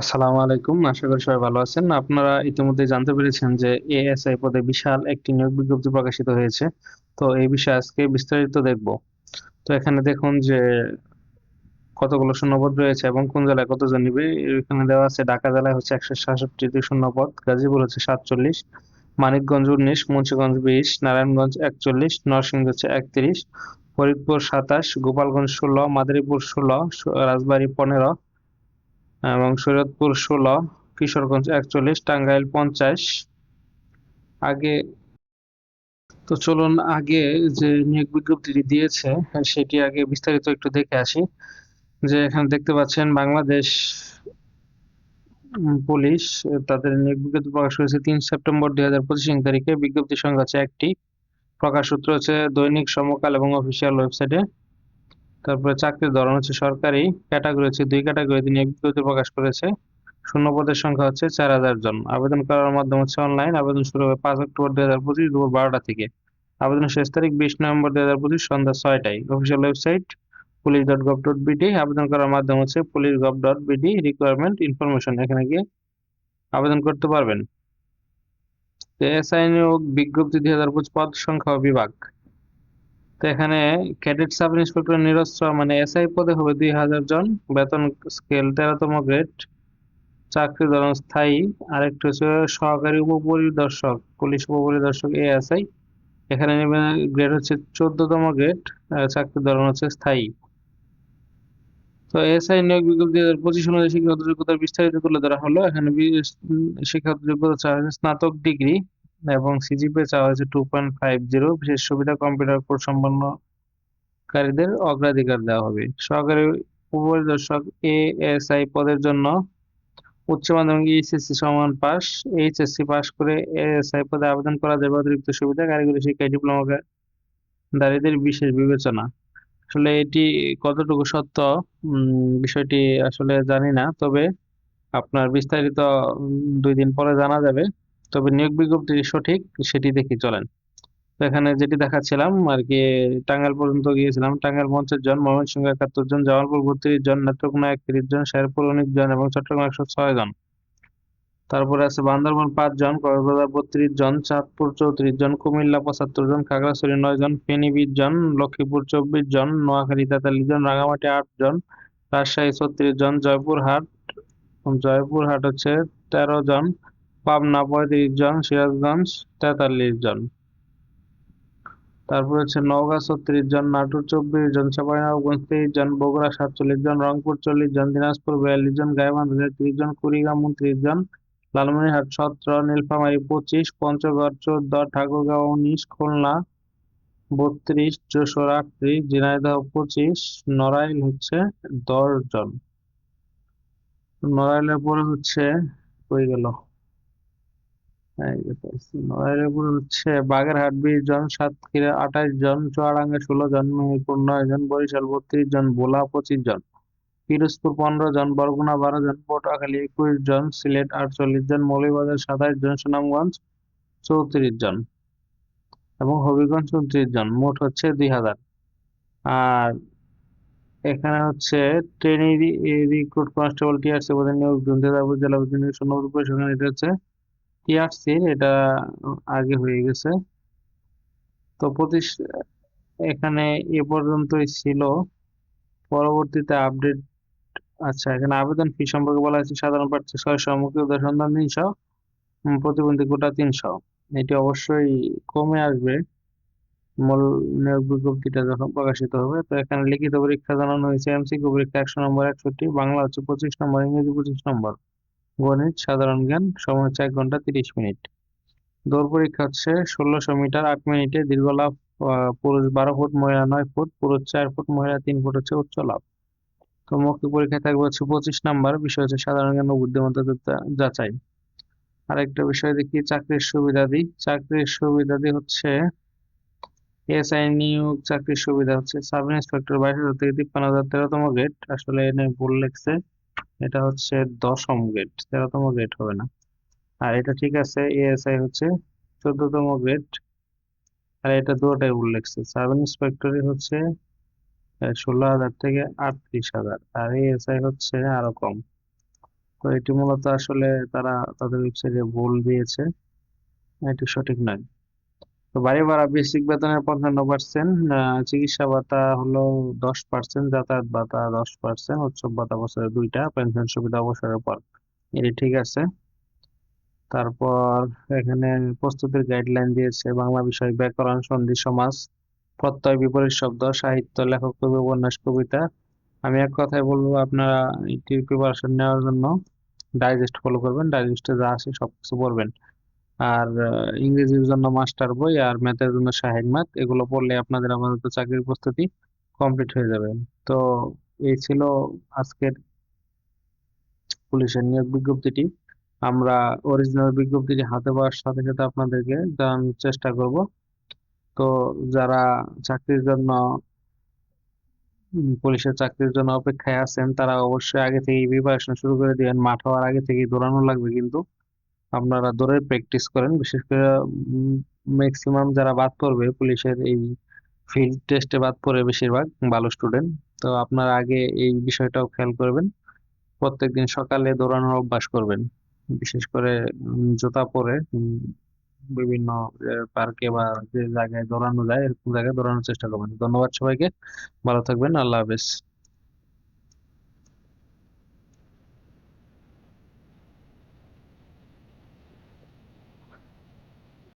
আসসালামু আলাইকুম। আশা করি সবাই ভালো আছেন। আপনারা ইতিমধ্যে জানতে পেরেছেন যে এএসআই পদে বিশাল একটি নিয়োগ বিজ্ঞপ্তি প্রকাশিত হয়েছে। তো এই বিষয়ে আজকে বিস্তারিত দেখব। তো এখানে দেখুন যে কতগুলো শূন্যপদ রয়েছে এবং কোন জেলায় কতজন নিবে? এখানে দেওয়া আছে ঢাকা জেলায় হচ্ছে একশো সাতষট্টিটি শূন্যপদ, গাজীপুর হচ্ছে সাতচল্লিশ, মানিকগঞ্জ উনিশ, মুন্সিগঞ্জ বিশ, নারায়ণগঞ্জ একচল্লিশ নরসিংহ হচ্ছে একত্রিশ, ফরিদপুর সাতাশ, গোপালগঞ্জ ষোলো, মাদারীপুর ষোলো, রাজবাড়ী পনেরো এবং শরীয়তপুর ষোলো, কিশোরগঞ্জ একচল্লিশ, টাঙ্গাইল পঞ্চাশ। আগে, তো চলুন আগে যে নিয়োগ বিজ্ঞপ্তিটি দিয়েছে, সেটি আগে বিস্তারিত একটু দেখে আসি। যে এখানে দেখতে পাচ্ছেন, বাংলাদেশ পুলিশ তাদের নিয়োগ বিজ্ঞপ্তি প্রকাশ করেছে তিন সেপ্টেম্বর দুই হাজার পঁচিশ তারিখে। বিজ্ঞপ্তির সংখ্যা হচ্ছে একটি। প্রকাশ সূত্র হচ্ছে দৈনিক সমকাল এবং অফিসিয়াল ওয়েবসাইটে তারপরে চাকরির ধরন হচ্ছে সরকারি ক্যাটাগরি হচ্ছে দুই ক্যাটাগরিতে নিয়োগ বিজ্ঞপ্তি প্রকাশ করেছে। শূন্য পদের সংখ্যা হচ্ছে চার হাজার জন। আবেদন করার মাধ্যম হচ্ছে অনলাইন আবেদন শুরু হবে পাঁচ অক্টোবর দুই হাজার পঁচিশ দুপুর বারোটা থেকে। আবেদনের শেষ তারিখ বিশ নভেম্বর দুই হাজার পঁচিশ সন্ধ্যা ছয়টায়। Official website police dot gov dot BD আবেদন করার মাধ্যম হচ্ছে police gov dot BD requirement information এখানে গিয়ে আবেদন করতে পারবেন। এসআই নিয়োগ বিজ্ঞপ্তি দুই হাজার পঁচিশ পদ সংখ্যা বিভাগ। তো এখানে ক্যাডেট সাব ইন্সপেক্টর নিরস্ত্র মানে এসআই পদে হবে দুই হাজার জন। বেতন স্কেল তেরোতম গ্রেড চাকরি ধরন স্থায়ী। আরেকটি হচ্ছে সহকারী উপপরিদর্শক, পুলিশ উপপরিদর্শক এএসআই এখানে নেবে গ্রেড হচ্ছে চোদ্দতম গ্রেড চাকরি ধরন হচ্ছে স্থায়ী। তো এসআই নিয়োগ দুই হাজার পঁচিশ অনুযায়ী শিক্ষাগত যোগ্যতার বিস্তারিত তুলে ধরা হলো। এখানে শিক্ষাগত যোগ্যতা স্নাতক ডিগ্রি এবং সিজিপিএ চাওয়া হয়েছে টু পয়েন্ট ফাইভ জিরো বিশেষ সুবিধা কম্পিউটার কোর্স সম্পন্নকারীদের অগ্রাধিকার দেওয়া হবে। সহকারী উপপরিদর্শক এএসআই পদের জন্য উচ্চ মাধ্যমিক এইচএসসি সমান পাস এইচএসসি পাস করে এএসআই পদে আবেদন করা যাবে অতিরিক্ত সুবিধা, কারিগরি শিক্ষায় ডিপ্লোমাধারীদের বিশেষ বিবেচনা। আসলে এটি কতটুকু সত্য বিষয়টি আসলে জানি না, তবে আপনার বিস্তারিত দুই দিন পরে জানা যাবে। তবে নিয়োগ বিজ্ঞপ্তি সঠিক, সেটি দেখি চলেন। এখানে যেটি দেখাচ্ছিলাম আর কি, টাঙ্গাইল পর্যন্ত গিয়েছিলাম। টাঙ্গাইল পঞ্চাশ জন, ময়মনসিংহ একাত্তর জন জামালপুর বত্রিশ জন, নেত্রকোনা একত্রিশ জন শেরপুর উনিশ জন এবং চট্টগ্রাম একশো ছয় জন। তারপরে আছে বান্দরবান পাঁচ জন, কক্সবাজার বত্রিশ জন, চাঁদপুর চৌত্রিশ জন, কুমিল্লা পঁচাত্তর জন, খাগড়াছড়ি নয় জন ফেনী বিশ জন, লক্ষ্মীপুর চব্বিশ জন, নোয়াখালী তেতাল্লিশ জন রাঙামাটি আট জন, রাজশাহী ছত্রিশ জন, জয়পুরহাট জয়পুরহাট হচ্ছে তেরো জন পাবনা পঁয়ত্রিশ জন, সিরাজগঞ্জ তেতাল্লিশ জন। তারপর হচ্ছে নওগাঁ ছত্রিশ জন, নাটোর চব্বিশ জন চাঁপাইনবাবগঞ্জ তেইশ জন, বগুড়া সাতচল্লিশ জন, রংপুর চল্লিশ জন, দিনাজপুর বিয়াল্লিশ জন, গাইবান্ধা ত্রিশ জন, কুড়িগ্রাম উনত্রিশ জন, লালমনিরহাট সতেরো, নীলফামারী পঁচিশ, পঞ্চগড় চোদ্দ, ঠাকুরগাঁও উনিশ, খুলনা বত্রিশ, যশোর আটত্রিশ, ঝিনাইদহ পঁচিশ, নড়াইল হচ্ছে দশ জন। নড়াইলের পরে হচ্ছে কই গেল? এই যে পাইছি। নড়াইলের হচ্ছে বাগেরহাট বিশ জন সাতক্ষীরা আঠাশ জন, চুয়াডাঙ্গা ষোলো জন মেহেরপুর নয় জন, বরিশাল বত্রিশ জন, ভোলা পঁচিশ জন, পিরোজপুর পনেরো জন, বরগুনা বারো জন, পটুয়াখালী একুশ জন, সিলেট আটচল্লিশ জন, মৌলভীবাজার সাতাশ জন, সুনামগঞ্জ চৌত্রিশ জন এবং হবিগঞ্জ উনত্রিশ জন। মোট হচ্ছে দুই হাজার। আর এখানে হচ্ছে ট্রেনি রিক্রুট কনস্টেবল টিআরসি পদে নিয়োগ দুর্নীতি জেলা প্রতিনিধি শূন্যপদ পরিসংখ্যান এটা হচ্ছে। টিআরসি এটা আগে হয়ে গেছে। তো প্রতিশ এখানে এ পর্যন্তই ছিল। পরবর্তীতে আপডেট আচ্ছা এখানে আবেদন ফি সম্পর্কে বলা হয়েছে, সাধারণ প্রার্থী ছয়শো মুক্তিযোদ্ধা সন্ধান তিনশো প্রতিবন্ধী কোটা তিনশো। এটি অবশ্যই কমে আসবে। মূল নিয়োগ বিজ্ঞপ্তিটা যখন প্রকাশিত হবে, তো এখানে লিখিত পরীক্ষা জানানো হয়েছে, এমসিকিউ পরীক্ষা একশো নম্বর একষট্টি, বাংলা হচ্ছে পঁচিশ নম্বর, ইংরেজি পঁচিশ নম্বর। গণিত, সাধারণ জ্ঞান, সময় হচ্ছে এক ঘণ্টা তিরিশ মিনিট। দৌড় পরীক্ষা হচ্ছে ষোলোশো মিটার, আট মিনিটে দীর্ঘ লাভ পুরুষ বারো ফুট, মহিলা নয় ফুট, পুরুষ চার ফুট, মহিলা তিন ফুট হচ্ছে উচ্চ লাভ তো মৌখিক পরীক্ষা থাকবে হচ্ছে পঁচিশ নাম্বার, বিষয় হচ্ছে সাধারণ জ্ঞান ও বুদ্ধিমত্তা যাচাই। আরেকটা বিষয় দেখি, চাকরির সুবিধাদি চাকরির সুবিধাদি হচ্ছে এসআই নিয়োগ, চাকরির সুবিধা হচ্ছে সাব ইন্সপেক্টর বাইশ হাজার থেকে তিপ্পান্ন হাজার তেরোতম গ্রেড আসলে এনে ভুল লেখছে। এটা হচ্ছে দশম গ্রেড তেরোতম গ্রেড হবে না। আর এটা ঠিক আছে এএসআই হচ্ছে চোদ্দতম গ্রেড আর এটা দুটাই ভুল লেখছে সাব ইন্সপেক্টরই হচ্ছে ষোলো হাজার থেকে আটত্রিশ হাজার। আর এএসআই হচ্ছে আরও কম। তো এটি মূলত আসলে তারা তাদের ওয়েবসাইটে ভুল দিয়েছে। এটি সঠিক নয়। তো বাড়ি ভাড়া বেসিক বেতনের পঞ্চান্ন পার্সেন্ট চিকিৎসা ভাতা হলো দশ পার্সেন্ট যাতায়াত ভাতা দশ পার্সেন্ট উৎসব ভাতা বছরে দুইটা পেনশন সুবিধা অবসরের পর। এটি ঠিক আছে। তারপর এখানে প্রস্তুতির গাইডলাইন দিয়েছে বাংলা বিষয় ব্যাকরণ, সন্ধি, সমাজ, প্রত্যয়, বিপরীত শব্দ, সাহিত্য, লেখক কবি, উপন্যাস, কবিতা। আমি এক কথায় বলব আপনারা এটির প্রিপারেশন নেওয়ার জন্য ডাইজেস্ট ফলো করবেন ডাইজেস্টে যা আছে সবকিছু পড়বেন। আর ইংরেজির জন্য মাস্টার বই আর ম্যাথের জন্য শাহেদ ম্যাথ এগুলো পড়লে আপনাদের আপাতত চাকরির প্রস্তুতি কমপ্লিট হয়ে যাবে। তো এই ছিল আজকের পুলিশের নিয়োগ বিজ্ঞপ্তিটি। আমরা অরিজিনাল বিজ্ঞপ্তিটি হাতে পাওয়ার সাথে সাথে আপনাদেরকে জানানোর চেষ্টা করব। তো যারা চাকরির জন্য পুলিশের চাকরির জন্য অপেক্ষায় আছেন, তারা অবশ্যই আগে থেকেই প্রিপারেশন শুরু করে দিবেন। মাঠ হওয়ার আগে থেকেই দৌড়ানো লাগবে কিন্তু। আপনারা দৌড়ের প্র্যাকটিস করেন, বিশেষ করে ম্যাক্সিমাম যারা বাদ পড়বে, পুলিশের এই ফিল্ড টেস্টে বাদ পড়ে বেশিরভাগ ভালো স্টুডেন্ট তো আপনারা আগে এই বিষয়টাও খেয়াল করবেন। প্রত্যেকদিন সকালে দৌড়ানোর অভ্যাস করবেন। বিশেষ করে জুতা পরে বিভিন্ন পার্কে বা যে জায়গায় দৌড়ানো যায়, এরকম জায়গায় দৌড়ানোর চেষ্টা করবেন। ধন্যবাদ সবাইকে, ভালো থাকবেন, আল্লাহ হাফেজ।